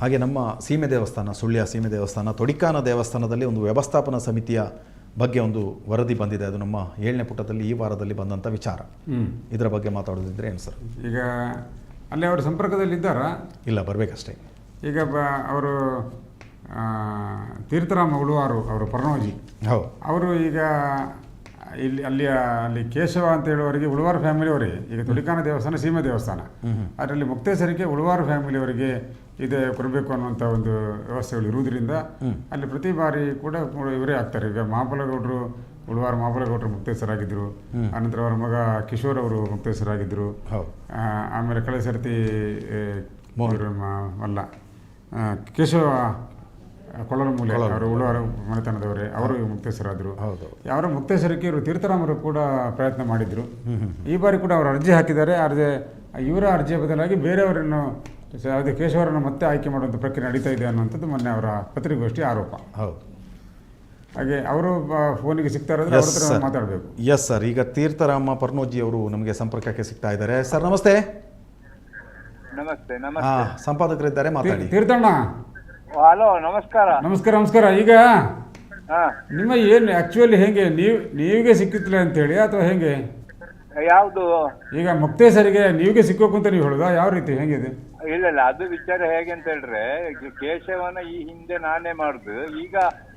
ಹಾಗೆ ನಮ್ಮ ಸೀಮೆ ದೇವಸ್ಥಾನ ಸುಳ್ಯ ಸೀಮೆ ದೇವಸ್ಥಾನ ತೊಡಿಕಾನ ದೇವಸ್ಥಾನದಲ್ಲಿ ಒಂದು ವ್ಯವಸ್ಥಾಪನಾ ಸಮಿತಿಯ ಬಗ್ಗೆ ಒಂದು ವರದಿ ಬಂದಿದೆ. ಅದು ನಮ್ಮ ಏಳನೇ ಪುಟದಲ್ಲಿ ಈ ವಾರದಲ್ಲಿ ಬಂದಂಥ ವಿಚಾರ. ಇದರ ಬಗ್ಗೆ ಮಾತಾಡೋದಿದ್ರೆ ಏನು ಸರ್? ಈಗ ಅಲ್ಲಿ ಅವರು ಸಂಪರ್ಕದಲ್ಲಿದ್ದಾರಾ ಇಲ್ಲ ಬರಬೇಕಷ್ಟೇ. ಈಗ ಬ ಅವರು ತೀರ್ಥರಾಮ ಉಳುವಾರು ಅವರು ಪರ್ಣೋಜಿ. ಹೌದು. ಅವರು ಈಗ ಇಲ್ಲಿ ಅಲ್ಲಿ ಅಲ್ಲಿ ಕೇಶವ ಅಂತ ಹೇಳುವವರಿಗೆ ಉಳುವಾರು ಫ್ಯಾಮಿಲಿಯವರಿಗೆ ಈಗ ತುಳಿಕಾನ ದೇವಸ್ಥಾನ ಸೀಮೆ ದೇವಸ್ಥಾನ. ಅದರಲ್ಲಿ ಮುಕ್ತೇಶ್ವರಿಗೆ ಉಳುವಾರು ಫ್ಯಾಮಿಲಿಯವರಿಗೆ ಇದೆ ಕೊಡಬೇಕು ಅನ್ನುವಂಥ ಒಂದು ವ್ಯವಸ್ಥೆಗಳು ಇರುವುದರಿಂದ ಅಲ್ಲಿ ಪ್ರತಿ ಬಾರಿ ಕೂಡ ಇವರೇ ಆಗ್ತಾರೆ. ಈಗ ಮಹಾಬಲಗೌಡರು ಉಳುವಾರ ಮಹಾಬಲಗೌಡರು ಮುಕ್ತೇಶ್ವರಾಗಿದ್ದರು ಅನಂತರ ಅವರ ಮಗ ಕಿಶೋರ್ ಅವರು ಮುಕ್ತೇಶ್ವರಾಗಿದ್ದರು ಆಮೇಲೆ ಕಳೆದ ಸರ್ತಿ ಅಲ್ಲ ಕೇಶವ ಕೊಳಲಮೂಲೆ ಅವರು ಉಳುವಾರ ಮನೆತನದವರೇ ಅವರು ಮುಕ್ತೇಶ್ವರಾದರು ಹೌದು. ಅವರ ಮುಕ್ತೇಶ್ವರಕ್ಕೆ ಇವರು ತೀರ್ಥರಾಮರು ಕೂಡ ಪ್ರಯತ್ನ ಮಾಡಿದರು. ಈ ಬಾರಿ ಕೂಡ ಅವರು ಅರ್ಜಿ ಹಾಕಿದ್ದಾರೆ. ಅರ್ಜಿ ಇವರ ಅರ್ಜಿಯ ಬದಲಾಗಿ ಬೇರೆಯವರನ್ನು ಅದು ಕೇಶವರನ್ನು ಮತ್ತೆ ಆಯ್ಕೆ ಮಾಡುವಂಥ ಪ್ರಕ್ರಿಯೆ ನಡೀತಾ ಇದೆ ಅನ್ನುವಂಥದ್ದು ಮೊನ್ನೆ ಅವರ ಪತ್ರಿಕಾಗೋಷ್ಠಿ ಆರೋಪ. ಹೌದು. ಹಾಗೆ ಅವರು ಬ- ಫೋನಿಗೆ ಸಿಗ್ತಾ ಇರೋದ್ರೆ ಅವ್ರ ಹತ್ರ ಮಾತಾಡಬೇಕು. ಎಸ್ ಸರ್ ಈಗ ತೀರ್ಥರಾಮ ಪರ್ನೋಜಿ ಅವರು ನಮಗೆ ಸಂಪರ್ಕಕ್ಕೆ ಸಿಗ್ತಾ ಇದ್ದಾರೆ. ಸರ್ ನಮಸ್ತೆ. ನಮಸ್ತೆ ಹಾ ನಮಸ್ತೆ ಸಂಪಾದಕರಿದ್ದಾರೆ ಮಾತಾಡಿ. ತೀರ್ಥಣ್ಣ. ಹಲೋ ನಮಸ್ಕಾರ. ನಮಸ್ಕಾರ ನಮಸ್ಕಾರ. ಈಗ ಹಾ. ನಿಮ್ಮ ಏನು ಆ್ಯಕ್ಚುಲಿ ಹೇಗೆ? ನೀವು ನೀವಿಗೆ ಅಂತ ಅಂತೇಳಿ ಅಥವಾ ಹೇಗೆ? ಯಾವುದು? ಈಗ ಮುಕ್ತೇಶ್ವರಿಗೆ ನೀವಿಗೆ ಸಿಕ್ಕೋಕು ಅಂತ ನೀವು ಹೇಳುದ? ಯಾವ ರೀತಿ? ಹೆಂಗಿದೆ? ಇಲ್ಲ ಇಲ್ಲ ಅದು ವಿಚಾರ ಹೇಗೆ ಅಂತ ಹೇಳಿದ್ರೆ ಕೇಶವನ ಈ ಹಿಂದೆ ನಾನೇ ಮಾಡುದು. ಈಗ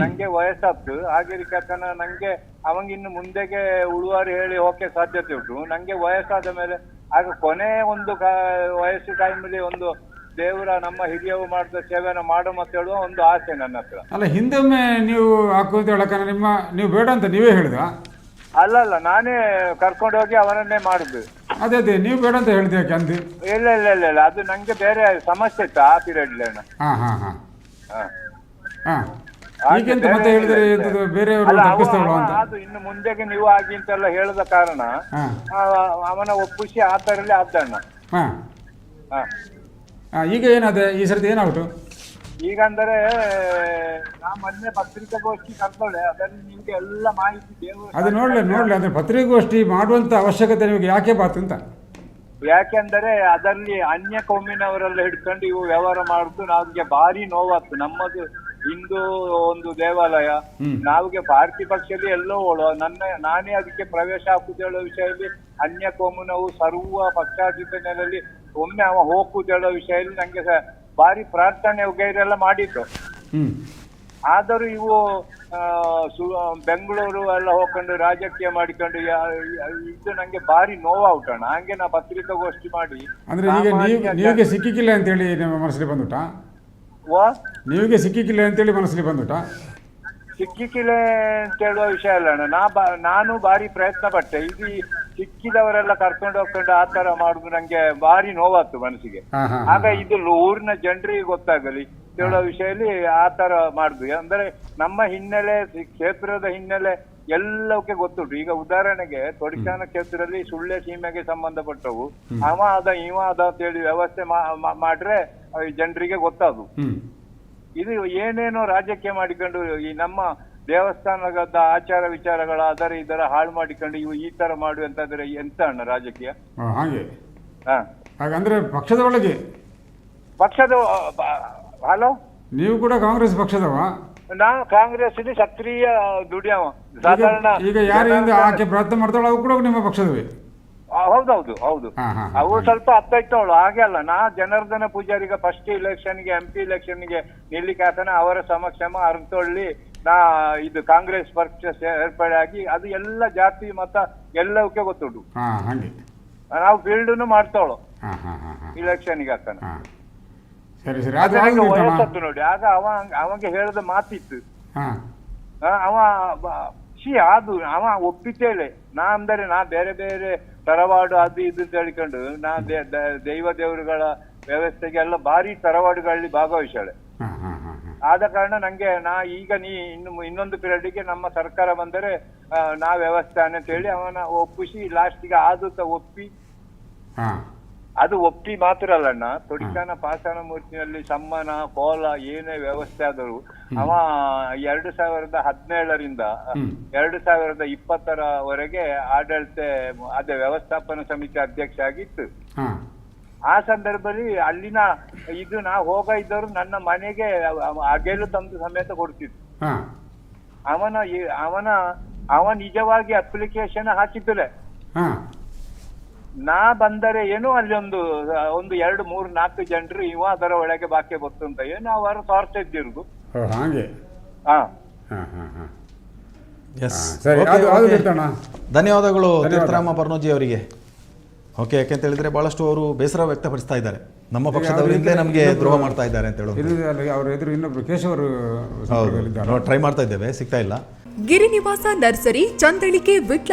ನಂಗೆ ವಯಸ್ಸಾಗ್ತು. ಆಗಿರ್ಕತನ ನಂಗೆ ಅವಂಗಿನ್ನು ಮುಂದೆಗೆ ಉಳುವಾರಿ ಹೇಳಿ ಹೋಗಕ್ಕೆ ಸಾಧ್ಯತೆ ಉಂಟು. ನಂಗೆ ವಯಸ್ಸಾದ ಮೇಲೆ ಆಗ ಕೊನೆ ಒಂದು ವಯಸ್ಸು ವಯಸ್ಸು ಟೈಮಲ್ಲಿ ಒಂದು ದೇವರ ನಮ್ಮ ಹಿರಿಯವು ಮಾಡಿದ ಸೇವೆನ ಮಾಡು ಅಂತ ಹೇಳುವ ಒಂದು ಆಸೆ ನನ್ನ ಹತ್ರ. ಅಲ್ಲ ಹಿಂದೊಮ್ಮೆ ನೀವು ಹಾಕು ಅಂತ ಹೇಳಕ್ಕೆ ನಿಮ್ಮ ನೀವು ಬೇಡ ಅಂತ ನೀವೇ ಹೇಳಿದ ಅಲ್ಲ ಅಲ್ಲ ನಾನೇ ಕರ್ಕೊಂಡು ಹೋಗಿ ಅವನನ್ನೇ ಮಾಡುದು. ಅದೇ ಅದೇ ನೀವು ಬೇಡ ಅಂತ ಹೇಳಿದೆ ಯಾಕೆ ಅಂದು ಇಲ್ಲ ಇಲ್ಲ ಇಲ್ಲ ಇಲ್ಲ ಅದು ನಂಗೆ ಬೇರೆ ಸಮಸ್ಯೆ ಇತ್ತು ಆ ಪೀರಿಯಡ್ ಹಾಂ ಹಾಂ ಹಾಂ. ಹಾ. ಹಾಂ. ಈಗೆಂತ ಮತ್ತೆ ಹೇಳಿದ್ರೆ. ಎಂತದು ಬೇರೆಯವರು ಅಂತ? ಅದು ಇನ್ನು ಮುಂದೆಗೆ ನೀವು ಆಗಿ ಅಂತೆಲ್ಲ ಹೇಳದ ಕಾರಣ ಹಾಂ. ಆ, ಅವನ ಒಪ್ಪಿಸಿ ಆ ತರಲ್ಲಿ ಆದ್ದಣ್ಣ. ಹಾಂ ಈಗ ಏನಾದೆ? ಈ ಸರ್ತಿ ಏನಾಗ್ಬಿಟ್ಟು? ಈಗ ಅಂದ್ರೆ ನಾ ಮೊನ್ನೆ ಪತ್ರಿಕಾಗೋಷ್ಠಿ ಕರ್ಕೊಳ್ಳೆ ಅದರಲ್ಲಿ ನಿಮ್ಗೆ ಎಲ್ಲ ಮಾಹಿತಿ ದೇವರು ಅದು ನೋಡ್ಲಿ ನೋಡ್ಲಿ ಅಂದರೆ ಪತ್ರಿಕಾಗೋಷ್ಠಿ ಮಾಡುವಂತ ಅವಶ್ಯಕತೆ ನಿಮಗೆ ಯಾಕೆ ಬಾತು ಅಂತ? ಯಾಕೆಂದರೆ ಅದರಲ್ಲಿ ಅನ್ಯ ಕೋಮಿನವರೆಲ್ಲ ಹಿಡ್ಕೊಂಡು ಇವು ವ್ಯವಹಾರ ಮಾಡುದು ನಮ್ಗೆ ಭಾರಿ ನೋವಾಗ್ತು. ನಮ್ಮದು ಹಿಂದೂ ಒಂದು ದೇವಾಲಯ ನಾವ್ಗೆ ಭಾರತೀಯ ಪಕ್ಷದಲ್ಲಿ ಎಲ್ಲೋ ಓಡುವ ನನ್ನ ನಾನೇ ಅದಕ್ಕೆ ಪ್ರವೇಶ ಹಾಕುದು ಹೇಳೋ ವಿಷಯದಲ್ಲಿ ಅನ್ಯ ಕೋಮುನವು ಸರ್ವ ಪಕ್ಷಾತೀತ ನೆಲೆಯಲ್ಲಿ ಒಮ್ಮೆ ಅವ ಹೋಗುದು ಹೇಳೋ ವಿಷಯದಲ್ಲಿ ನಂಗೆ ಸ- ಭಾರಿ ಪ್ರಾರ್ಥನೆ ವಗೈರೆಲ್ಲ ಮಾಡಿದ್ದು. ಆದರೂ ಇವು ಬೆಂಗಳೂರು ಎಲ್ಲ ಹೋಗ್ಕೊಂಡು ರಾಜಕೀಯ ಮಾಡಿಕೊಂಡು ಇದು ನಂಗೆ ಭಾರಿ ನೋವಾಗ್ಬಿಟ್ಟಣ. ಹಂಗೆ ನಾ ಪತ್ರಿಕಾಗೋಷ್ಠಿ ಮಾಡಿ ಅಂದ್ರೆ ಈಗ ನೀವು ನೀವಿಗೆ ಸಿಕ್ಕಿಕ್ಕಿಲ್ಲ ಅಂತೇಳಿ ನಿಮ್ಮ ಮನಸ್ಸಲ್ಲಿ ಬಂದುಟ ವಾ? ನೀವಿಗೆ ಸಿಕ್ಕಿಕ್ಕಿಲ್ಲ ಅಂತೇಳಿ ಮನಸ್ಸಲ್ಲಿ ಬಂದುಟ ಸಿಕ್ಕಿಕ್ಕಿಲ್ಲ ಅಂತ ಹೇಳುವ ವಿಷಯ ಅಲ್ಲ ಅಣ್ಣ. ನಾ ಬಾ ನಾನು ಭಾರಿ ಪ್ರಯತ್ನ ಪಟ್ಟೆ. ಇದು ಸಿಕ್ಕಿದವರೆಲ್ಲ ಕರ್ಕೊಂಡು ಹೋಗ್ಕೊಂಡು ಆ ತರ ಮಾಡುದು ನಂಗೆ ಭಾರಿ ನೋವಾಗ್ತು ಮನಸ್ಸಿಗೆ. ಹಾಂ ಹಾಂ ಆಗ ಇದು ಊರಿನ ಜನರಿಗೆ ಗೊತ್ತಾಗಲಿ ಹೇಳೋ ವಿಷಯದಲ್ಲಿ ಆ ತರ ಮಾಡುದು. ಅಂದ್ರೆ ನಮ್ಮ ಹಿನ್ನೆಲೆ ಕ್ಷೇತ್ರದ ಹಿನ್ನೆಲೆ ಎಲ್ಲವಕ್ಕೆ ಗೊತ್ತುಂಟು. ಈಗ ಉದಾಹರಣೆಗೆ ತೊಡಿಶಾನ ಕ್ಷೇತ್ರದಲ್ಲಿ ಸುಳ್ಳೆ ಸೀಮೆಗೆ ಸಂಬಂಧಪಟ್ಟವು. ಅವ ಅದ ಇವ ಅದ ಅಂತ ಹೇಳಿ ವ್ಯವಸ್ಥೆ ಮಾ- ಮಾ- ಮಾಡ್ರೆ ಜನರಿಗೆ ಗೊತ್ತಾದು ಇದು ಏನೇನೋ ರಾಜಕೀಯ ಮಾಡಿಕೊಂಡು ಈ ನಮ್ಮ ದೇವಸ್ಥಾನದ ಆಚಾರ ವಿಚಾರಗಳ ಅದರ ಇದರ ಹಾಳು ಮಾಡಿಕೊಂಡು ಇವು ಈ ತರ ಮಾಡುವಂತಾದ್ರೆ ಎಂತ ಅಣ್ಣ ರಾಜಕೀಯ? ಹಾಗೆ. ಹ. ಹಾಗಂದ್ರೆ ಪಕ್ಷದ ಒಳಗೆ ಪಕ್ಷದ ಹಲೋ? ನೀವು ಕೂಡ ಕಾಂಗ್ರೆಸ್ ಪಕ್ಷದವ? ನಾನು ಕಾಂಗ್ರೆಸ್ ಸಕ್ರಿಯ ದುಡಿಯವ. ಈಗ ಸಾಧಾರಣ ಈಗ ಯಾರಿಂದ ಆಕೆ ಪ್ರಯತ್ನ ಮಾಡ್ತಾಳ ಅವು ಕೂಡ ನಿಮ್ಮ ಪಕ್ಷದವೇ. ಹೌದೌದು ಹೌದು. ಅವ್ರು ಅವು ಸ್ವಲ್ಪ ಅತ್ತೈತವಳು ಹಾಗೆ ಅಲ್ಲ. ನಾ ಜನಾರ್ದನ ಪೂಜಾರಿಗ ಫಸ್ಟ್ ಇಲೆಕ್ಷನ್ಗೆ ಎಂ ಪಿ ಇಲೆಕ್ಷನ್ಗೆ ನಿಲ್ಲಿಕ್ಕೆ ಆತನ ಅವರ ಸಮಕ್ಷಮ ಅರ್ಥೊಳ್ಳಿ ನಾ ಇದು ಕಾಂಗ್ರೆಸ್ ಪಕ್ಷ ಸೇರ್ಪಡೆ ಆಗಿ ಅದು ಎಲ್ಲ ಜಾತಿ ಮತ ಎಲ್ಲವಕ್ಕೆ ಗೊತ್ತುಂಟು. ನಾವು ಫೀಲ್ಡ್ನು ಮಾಡ್ತವಳು ಇಲೆಕ್ಷನ್ ಇಲೆಕ್ಷನ್ಗೆ ಆತನ. ವಯಸ್ಸತ್ತು ನೋಡಿ. ಆಗ ಅವ ಅವಂಗೆ ಹೇಳಿದ ಮಾತಿತ್ತು. ಅವ ಶಿ ಅದು ಅವ ಒಪ್ಪಿತೇಳೆ ನಾ ಅಂದರೆ ನಾ ಬೇರೆ ಬೇರೆ ತರವಾಡು ಅದು ಇದು ಅಂತ ಹೇಳಿಕೊಂಡು ನಾ ದೈವ ದೇವರುಗಳ ವ್ಯವಸ್ಥೆಗೆಲ್ಲ ಭಾರಿ ತರವಾಡುಗಳಲ್ಲಿ ಭಾಗವಹಿಸಾಳೆ ಆದ ಕಾರಣ ನಂಗೆ ನಾ ಈಗ ನೀ ಇನ್ನು ಇನ್ನೊಂದು ಪೀರಿಯಡ್ಗೆ ನಮ್ಮ ಸರ್ಕಾರ ಬಂದರೆ ನಾ ವ್ಯವಸ್ಥೆ ಅಂತ ಹೇಳಿ ಅವನ ಒಪ್ಪಿಸಿ ಲಾಸ್ಟಿಗೆ ಆದು ಒಪ್ಪಿ ಅದು ಒಪ್ಪಿ ಮಾತ್ರ ಅಲ್ಲಣ್ಣ ತೊಡಿಕಾನ ಪಾಷಾಣ ಮೂರ್ತಿನಲ್ಲಿ ಸಮ್ಮಾನ ಕೋಲ ಏನೇ ವ್ಯವಸ್ಥೆ ಆದರೂ ಅವ ಎರಡು ಸಾವಿರದ ಹದಿನೇಳರಿಂದ ಎರಡು ಸಾವಿರದ ಇಪ್ಪತ್ತರವರೆಗೆ ಆಡಳಿತ ಅದೇ ವ್ಯವಸ್ಥಾಪನಾ ಸಮಿತಿ ಅಧ್ಯಕ್ಷ ಆಗಿತ್ತು ಆ ಸಂದರ್ಭದಲ್ಲಿ ಅಲ್ಲಿನ ಇದು ನಾ ಹೋಗ ಇದ್ದವರು ನನ್ನ ಮನೆಗೆ ಅಗೆಲು ತಂದು ಸಮೇತ ಕೊಡ್ತಿತ್ತು ಅವನ ಅವನ ಅವ ನಿಜವಾಗಿ ಅಪ್ಲಿಕೇಶನ್ ಹಾಕಿದ್ದಲೆ ನಾ ಬಂದರೆ ಏನು ಅಲ್ಲಿ ಒಂದು ಒಂದು ಎರಡು ಮೂರು ನಾಲ್ಕು ಜನರು ಇವ ಅದರ ಒಳಗೆ ಬಾಕಿ ಬರ್ತಂತ ಏನು ಅವರು ತೋರ್ತಾ ಇದ್ದಿರುದು. ಹಾಗೆ? ಹಾ. ಹಾ ಹಾ ಹಾ. ಎಸ್ ಸರಿ ಅದು ಅದು ಬಿಡ್ತಣ್ಣ ಧನ್ಯವಾದಗಳು ಧನ್ಯವಾದ. ತೀರ್ಥರಾಮ ಪರ್ನೋಜಿ ಅವರಿಗೆ. ಓಕೆ ಯಾಕೆಂತ ಹೇಳಿದ್ರೆ ಬಹಳಷ್ಟು ಅವರು ಬೇಸರ ವ್ಯಕ್ತಪಡಿಸ್ತಾ ಇದ್ದಾರೆ. ನಮ್ಮ ಪಕ್ಷದವರಿಂದಲೇ ನಮಗೆ ದ್ರೋಹ ಮಾಡ್ತಾ ಇದ್ದಾರೆ ಅಂತ ಹೇಳೋದು. ಇದು ಅಲ್ಲಿ ಅವ್ರ ಎದುರು ಇನ್ನೊಬ್ರು ಕೇಶವರು ಹೌದು. ಟ್ರೈ ಮಾಡ್ತಾ ಇದ್ದೇವೆ ಸಿಗ್ತಾ ಇಲ್ಲ. ಗಿರಿನಿವಾಸ ನರ್ಸರಿ ಚಂದಳಿಕೆ ವಿಟ್ಲ.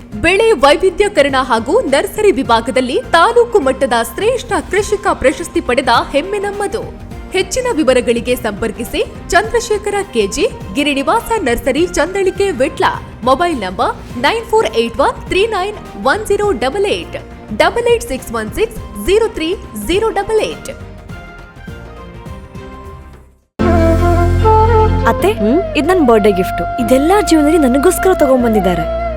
ಬೆಳೆ ವೈವಿಧ್ಯಕರಣ ಹಾಗೂ ನರ್ಸರಿ ವಿಭಾಗದಲ್ಲಿ ತಾಲೂಕು ಮಟ್ಟದ ಶ್ರೇಷ್ಠ ಕೃಷಿಕ ಪ್ರಶಸ್ತಿ ಪಡೆದ ಹೆಮ್ಮೆ ನಮ್ಮದು ಹೆಚ್ಚಿನ ವಿವರಗಳಿಗೆ ಸಂಪರ್ಕಿಸಿ Chandrashekhara KG, Girinivasa nursery Chandalike Vitla. Mobile number nine four eight one three nine one zero double eight double eight six one six zero three zero double eight. ಅತ್ತೆ, ಇದು ನನ್ನ ಬರ್ಡೇ ಗಿಫ್ಟ್ ಇದೆಲ್ಲ ಜೀವನದಲ್ಲಿ ನನಗೋಸ್ಕರ ತಗೊಂಡ್ಬಂದಿದ್ದಾರೆ